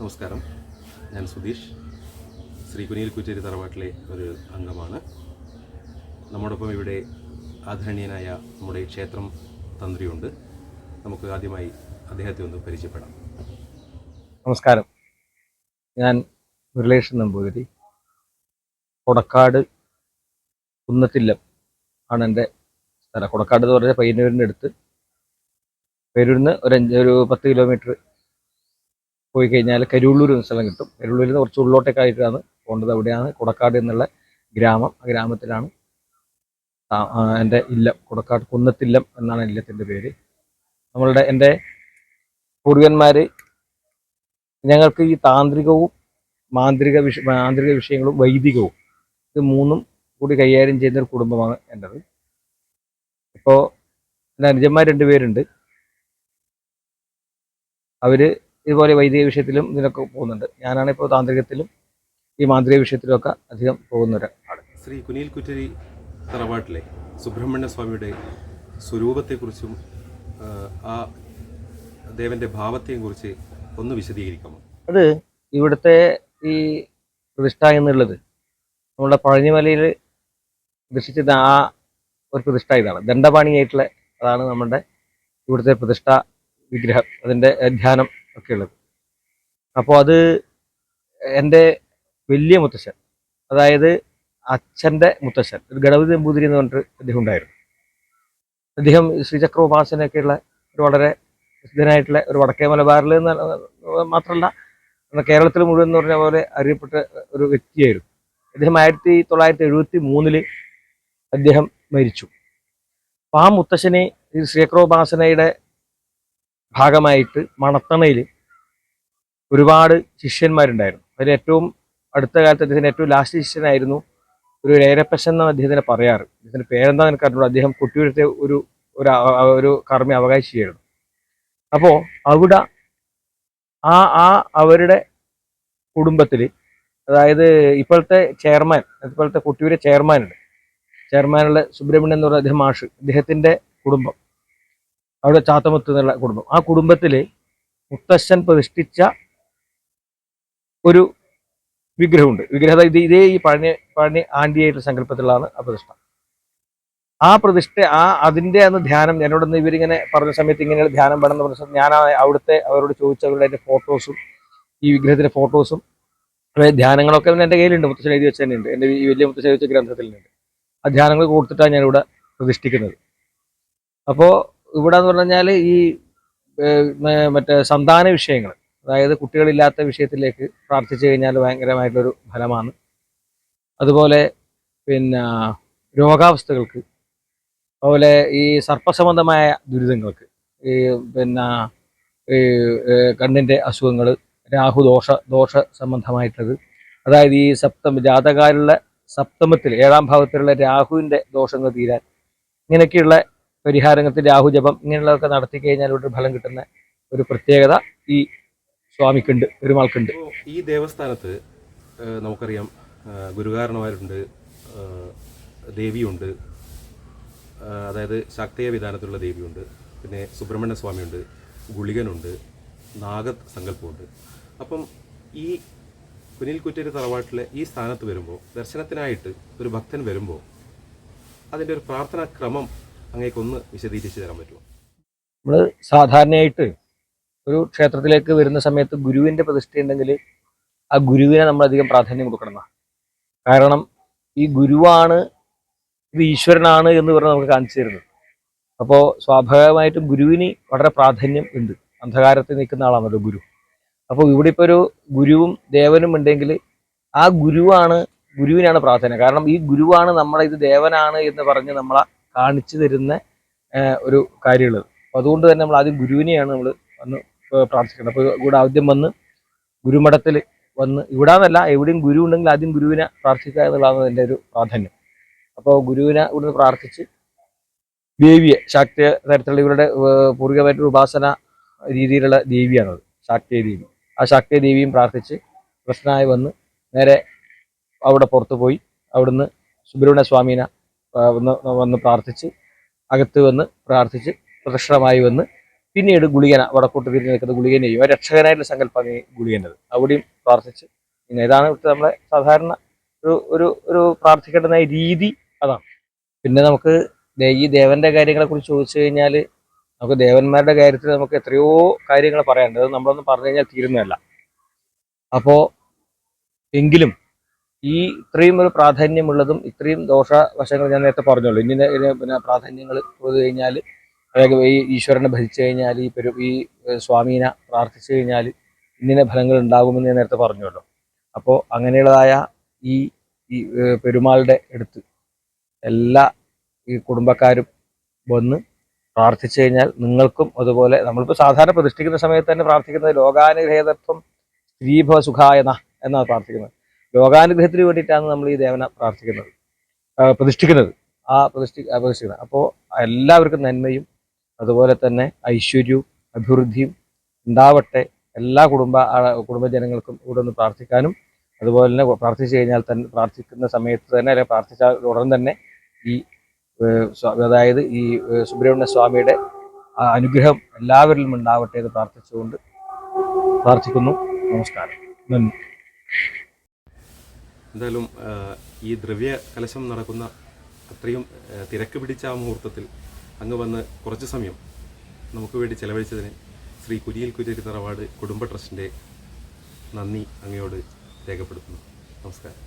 നമസ്കാരം. ഞാൻ സുധീഷ്. ശ്രീ കുനിയിൽ കുറ്റേരി തറവാട്ടിലെ ഒരു അംഗമാണ്. നമ്മോടൊപ്പം ഇവിടെ ആദരണീയനായ നമ്മുടെ ക്ഷേത്രം തന്ത്രിയുണ്ട്. നമുക്ക് ആദ്യമായി അദ്ദേഹത്തെ ഒന്ന് പരിചയപ്പെടാം. നമസ്കാരം. ഞാൻ മുരളേഷൻ നമ്പൂതിരി. കൊടക്കാട് കുന്നത്തില്ലം ആണ് എന്റെ സ്ഥലം. കൊടക്കാട് എന്ന് പറഞ്ഞാൽ പയ്യന്നൂരിന്റെ അടുത്ത്. പേരൂരിൽ നിന്ന് ഒരു ഒരു പത്ത് കിലോമീറ്റർ പോയി കഴിഞ്ഞാൽ കരുവള്ളൂർ എന്ന സ്ഥലം കിട്ടും. കരുവള്ളൂരിൽ നിന്ന് കുറച്ച് ഉള്ളോട്ടേക്കായിട്ടാണ് പോകേണ്ടത്. അവിടെയാണ് കൊടക്കാട് എന്നുള്ള ഗ്രാമം. ആ ഗ്രാമത്തിലാണ് എന്റെ ഇല്ലം. കൊടക്കാട് കുന്നത്തില്ലം എന്നാണ് ഇല്ലത്തിന്റെ പേര്. നമ്മളുടെ എന്റെ പൂർവികന്മാർ ഞങ്ങൾക്ക് ഈ താന്ത്രികവും മാന്ത്രിക വിഷ മാന്ത്രിക വിഷയങ്ങളും വൈദികവും ഇത് മൂന്നും കൂടി കൈകാര്യം ചെയ്യുന്ന ഒരു കുടുംബമാണ് എന്റെത്. ഇപ്പോൾ എന്റെ അനുജന്മാർ രണ്ടുപേരുണ്ട്. അവർ ഇതുപോലെ വൈദിക വിഷയത്തിലും ഇതിനൊക്കെ പോകുന്നുണ്ട്. ഞാനാണ് ഇപ്പോൾ താന്ത്രികത്തിലും ഈ മാന്ത്രിക വിഷയത്തിലുമൊക്കെ അധികം പോകുന്ന ഒരാളാണ് ശ്രീ കുനിയിൽ കുറ്റരി തറവാട്ടിലെ സുബ്രഹ്മണ്യ സ്വാമിയുടെ സ്വരൂപത്തെക്കുറിച്ചും ആ, ദേവന്റെ ഭാവത്തെയും കുറിച്ച് ഒന്ന് വിശദീകരിക്കാമോ? അത് ഇവിടുത്തെ ഈ പ്രതിഷ്ഠ എന്നുള്ളത് നമ്മുടെ പഴനിമലയിൽ പ്രതിഷ്ഠിച്ച ആ ഒരു പ്രതിഷ്ഠ ഇതാണ്. ദണ്ഡപാണിയായിട്ടുള്ള അതാണ് നമ്മുടെ ഇവിടുത്തെ പ്രതിഷ്ഠ വിഗ്രഹം. അതിന്റെ ധ്യാനം ഒക്കെ ഉള്ളത്. അപ്പോൾ അത് എന്റെ വലിയ മുത്തശ്ശൻ അതായത് അച്ഛന്റെ മുത്തശ്ശൻ ഒരു ഗണപതി നമ്പൂതിരി എന്ന് പറഞ്ഞിട്ട് അദ്ദേഹം ഉണ്ടായിരുന്നു. അദ്ദേഹം ശ്രീചക്ര ഉപാസനയൊക്കെയുള്ള ഒരു വളരെ പ്രസിദ്ധനായിട്ടുള്ള ഒരു വടക്കേ മലബാറിൽ മാത്രമല്ല കേരളത്തിൽ മുഴുവൻ എന്ന് പറഞ്ഞ പോലെ അറിയപ്പെട്ട ഒരു വ്യക്തിയായിരുന്നു. അദ്ദേഹം ആയിരത്തി തൊള്ളായിരത്തി എഴുപത്തി മൂന്നിൽ അദ്ദേഹം മരിച്ചു. അപ്പം ആ മുത്തശ്ശനെ ഈ ശ്രീചക്രോപാസനയുടെ ഭാഗമായിട്ട് മണത്തണയിൽ ഒരുപാട് ശിഷ്യന്മാരുണ്ടായിരുന്നു. അതിൽ ഏറ്റവും അടുത്ത കാലത്ത് അദ്ദേഹത്തിന് ഏറ്റവും ലാസ്റ്റ് ശിഷ്യനായിരുന്നു ഒരു രേരപ്പശൻ എന്നാണ് അദ്ദേഹത്തിനെ പറയാറ്. അദ്ദേഹത്തിന്റെ പേരെന്താ എനിക്ക് അദ്ദേഹം കുട്ടിയുടെ ഒരു ഒരു ഒരു കർമ്മി അവകാശിയായിരുന്നു അപ്പോൾ അവിടെ ആ ആ അവരുടെ കുടുംബത്തിൽ അതായത് ഇപ്പോഴത്തെ ചെയർമാൻ ഇപ്പോഴത്തെ കുട്ടിയൂരെ ചെയർമാനുണ്ട് ചെയർമാനുള്ള സുബ്രഹ്മണ്യം എന്ന് പറയുന്ന അദ്ദേഹം മാഷ്. അദ്ദേഹത്തിന്റെ കുടുംബം. അവിടെ ചാത്തമുത്ത് എന്നുള്ള കുടുംബം. ആ കുടുംബത്തിൽ മുത്തശ്ശൻ പ്രതിഷ്ഠിച്ച ഒരു വിഗ്രഹമുണ്ട്. വിഗ്രഹം ഇത് ഇതേ ഈ പഴനി പഴനി ആൻഡിയായിട്ടുള്ള സങ്കല്പത്തിലാണ് ആ പ്രതിഷ്ഠ. ആ പ്രതിഷ്ഠ ആ അതിന്റെ അന്ന് ധ്യാനം എന്നോടൊന്ന് ഇവരിങ്ങനെ പറഞ്ഞ സമയത്ത് ഇങ്ങനെ ധ്യാനം വേണം എന്ന് പറഞ്ഞ ഞാൻ അവിടുത്തെ അവരോട് ചോദിച്ചവരുടെ അതിന്റെ ഫോട്ടോസും ഈ വിഗ്രഹത്തിന്റെ ഫോട്ടോസും ധ്യാനങ്ങളൊക്കെ എന്റെ കയ്യിലുണ്ട്. മുത്തശ്ശൻ എഴുതി വെച്ച് തന്നെയുണ്ട്. എന്റെ ഈ വലിയ മുത്തശ്ശൻ വെച്ച ഗ്രന്ഥത്തിലുണ്ട്. ആ ധ്യാനങ്ങൾ കൊടുത്തിട്ടാണ് ഞാനിവിടെ പ്രതിഷ്ഠിക്കുന്നത്. അപ്പോൾ ഇവിടെ എന്ന് പറഞ്ഞാൽ ഈ മറ്റേ സന്താന വിഷയങ്ങൾ അതായത് കുട്ടികളില്ലാത്ത വിഷയത്തിലേക്ക് പ്രാർത്ഥിച്ചു കഴിഞ്ഞാൽ ഭയങ്കരമായിട്ടൊരു ഫലമാണ്. അതുപോലെ പിന്നെ രോഗാവസ്ഥകൾക്ക് അതുപോലെ ഈ സർപ്പസംബന്ധമായ ദുരിതങ്ങൾക്ക് ഈ പിന്നെ ഈ കണ്ണിന്റെ അസുഖങ്ങൾ രാഹുദോഷ ദോഷ സംബന്ധമായിട്ടുള്ളത്. അതായത് ഈ സപ്തമ ജാതകാലുള്ള സപ്തമത്തിൽ ഏഴാം ഭാവത്തിലുള്ള രാഹുവിന്റെ ദോഷങ്ങൾ തീരാൻ ഇങ്ങനെയൊക്കെയുള്ള പരിഹാരങ്ങൾക്ക് രാഹുജപം ഇങ്ങനെയുള്ളതൊക്കെ നടത്തി കഴിഞ്ഞാൽ ഇവിടെ ഫലം കിട്ടുന്ന ഒരു പ്രത്യേകത ഈ സ്വാമിക്കുണ്ട് പെരുമാൾക്കുണ്ട്. ഈ ദേവസ്ഥാനത്ത് നമുക്കറിയാം ഗുരുകാരണമാരുണ്ട് ദേവിയുണ്ട് അതായത് ശാക്തീയ വിധാനത്തിലുള്ള ദേവിയുണ്ട് പിന്നെ സുബ്രഹ്മണ്യ സ്വാമിയുണ്ട് ഗുളികനുണ്ട് നാഗ സങ്കല്പമുണ്ട്. അപ്പം ഈ കുനിൽ കുറ്റേരി തറവാട്ടിലെ ഈ സ്ഥാനത്ത് വരുമ്പോൾ ദർശനത്തിനായിട്ട് ഒരു ഭക്തൻ വരുമ്പോൾ അതിന്റെ ഒരു പ്രാർത്ഥനാ ക്രമം അങ്ങേക്കൊന്ന് വിശദീകരിച്ച് തരാൻ പറ്റുമോ? നമ്മൾ സാധാരണയായിട്ട് ഒരു ക്ഷേത്രത്തിലേക്ക് വരുന്ന സമയത്ത് ഗുരുവിന്റെ പ്രതിഷ്ഠ ഉണ്ടെങ്കിൽ ആ ഗുരുവിനെ നമ്മൾ അധികം പ്രാധാന്യം കൊടുക്കണം. കാരണം ഈ ഗുരുവാണ് ഇത് ഈശ്വരനാണ് എന്ന് പറഞ്ഞ് നമുക്ക് കാണിച്ചു തരുന്നത്. അപ്പോൾ സ്വാഭാവികമായിട്ടും ഗുരുവിന് വളരെ പ്രാധാന്യം ഉണ്ട്. അന്ധകാരത്തിൽ നിൽക്കുന്ന ആളാണല്ലോ ഗുരു. അപ്പോൾ ഇവിടെ ഇപ്പോൾ ഒരു ഗുരുവും ദേവനും ഉണ്ടെങ്കിൽ ആ ഗുരുവാണ് ഗുരുവിനാണ് പ്രാധാന്യം. കാരണം ഈ ഗുരുവാണ് നമ്മളെ ഇത് ദേവനാണ് എന്ന് പറഞ്ഞ് നമ്മളെ കാണിച്ചു തരുന്ന ഒരു കാര്യമുള്ളത്. അപ്പോൾ അതുകൊണ്ട് തന്നെ നമ്മൾ ആദ്യം ഗുരുവിനെയാണ് നമ്മൾ വന്ന് പ്രാർത്ഥിക്കുന്നത് അപ്പോൾ ഇവിടെ ആദ്യം വന്ന് ഗുരുമഠത്തിൽ വന്ന് ഇവിടെ എന്നല്ല എവിടെയും ഗുരു ഉണ്ടെങ്കിൽ ആദ്യം ഗുരുവിനെ പ്രാർത്ഥിക്കുക എന്നുള്ളതാണ് എന്റെ ഒരു പ്രാധാന്യം. അപ്പോൾ ഗുരുവിനെ ഇവിടുന്ന് പ്രാർത്ഥിച്ച് ദേവിയെ ശാക്തി തരത്തിലുള്ള ഇവരുടെ പൂർവികമായിട്ടൊരു ഉപാസന രീതിയിലുള്ള ദേവിയാണത് ശാക്തിയ ദേവി. ആ ശാക്തിയ ദേവിയും പ്രാർത്ഥിച്ച് പ്രശ്നമായി വന്ന് നേരെ അവിടെ പുറത്തു പോയി. അവിടുന്ന് സുബ്രഹ്മണ്യ സ്വാമീനെ വന്ന് വന്ന് പ്രാർത്ഥിച്ച് അകത്ത് വന്ന് പ്രാർത്ഥിച്ച് പ്രദക്ഷിണമായി വന്ന് പിന്നീട് ഗുളികന വടക്കോട്ട് തിരിഞ്ഞ് നിൽക്കുന്ന ഗുളികനെയും ആ രക്ഷകനായിട്ടുള്ള സങ്കല്പം ഗുളികനത് അവിടെയും പ്രാർത്ഥിച്ച് പിന്നെ ഇതാണ് ഇവിടുത്തെ നമ്മളെ സാധാരണ ഒരു ഒരു ഒരു പ്രാർത്ഥിക്കേണ്ടതായ രീതി അതാണ്. പിന്നെ നമുക്ക് ഈ ദേവന്റെ കാര്യങ്ങളെ കുറിച്ച് ചോദിച്ചു കഴിഞ്ഞാൽ നമുക്ക് ദേവന്മാരുടെ കാര്യത്തിൽ നമുക്ക് എത്രയോ കാര്യങ്ങൾ പറയാനുണ്ട്. അത് നമ്മളൊന്നും പറഞ്ഞു കഴിഞ്ഞാൽ തീരുന്നതല്ല. അപ്പോൾ എങ്കിലും ഈ ഇത്രയും ഒരു പ്രാധാന്യമുള്ളതും ഇത്രയും ദോഷവശങ്ങൾ ഞാൻ നേരത്തെ പറഞ്ഞുള്ളൂ ഇനി പിന്നെ പ്രാധാന്യങ്ങൾ പോയി കഴിഞ്ഞാൽ അതായത് ഈ ഈശ്വരനെ ഭജിച്ചു കഴിഞ്ഞാൽ ഈ പെരു ഈ സ്വാമീനെ പ്രാർത്ഥിച്ചു കഴിഞ്ഞാൽ ഇന്നിന ഫലങ്ങൾ ഉണ്ടാകുമെന്ന് ഞാൻ നേരത്തെ പറഞ്ഞല്ലോ. അപ്പോൾ അങ്ങനെയുള്ളതായ ഈ ഈ പെരുമാളുടെ അടുത്ത് എല്ലാ ഈ കുടുംബക്കാരും വന്ന് പ്രാർത്ഥിച്ചു കഴിഞ്ഞാൽ നിങ്ങൾക്കും അതുപോലെ നമ്മളിപ്പോൾ സാധാരണ പ്രതിഷ്ഠിക്കുന്ന സമയത്ത് തന്നെ പ്രാർത്ഥിക്കുന്നത് ലോകാനുഗ്രഹേതത്വം സ്ത്രീഭവ സുഖായന എന്നാണ് പ്രാർത്ഥിക്കുന്നത്. ലോകാനുഗ്രഹത്തിന് വേണ്ടിയിട്ടാണ് നമ്മൾ ഈ ദേവന പ്രാർത്ഥിക്കുന്നത്. പ്രതിഷ്ഠിക്കുന്നത്. ആ പ്രതിഷ്ഠി പ്രതിഷ്ഠിക്കുന്നത്. അപ്പോൾ എല്ലാവർക്കും നന്മയും അതുപോലെ തന്നെ ഐശ്വര്യവും അഭിവൃദ്ധിയും ഉണ്ടാവട്ടെ. എല്ലാ കുടുംബ കുടുംബജനങ്ങൾക്കും ഇവിടെ ഒന്ന് പ്രാർത്ഥിക്കാനും അതുപോലെ തന്നെ പ്രാർത്ഥിച്ചു കഴിഞ്ഞാൽ തന്നെ പ്രാർത്ഥിക്കുന്ന സമയത്ത് തന്നെ അല്ലെങ്കിൽ പ്രാർത്ഥിച്ച ഉടൻ തന്നെ ഈ അതായത് ഈ സുബ്രഹ്മണ്യ സ്വാമിയുടെ അനുഗ്രഹം എല്ലാവരിലും ഉണ്ടാവട്ടെ എന്ന് പ്രാർത്ഥിച്ചുകൊണ്ട് പ്രാർത്ഥിക്കുന്നു. നമസ്കാരം. നന്ദി. എന്തായാലും ഈ ദ്രവ്യ കലശം നടക്കുന്ന അത്രയും തിരക്ക് പിടിച്ച ആ മുഹൂർത്തത്തിൽ അങ്ങ് വന്ന് കുറച്ച് സമയം നമുക്ക് വേണ്ടി ചെലവഴിച്ചതിന് ശ്രീ കുരിയിൽ കുര്യരി തറവാട് കുടുംബ ട്രസ്റ്റിന്റെ നന്ദി അങ്ങയോട് രേഖപ്പെടുത്തുന്നു. നമസ്കാരം.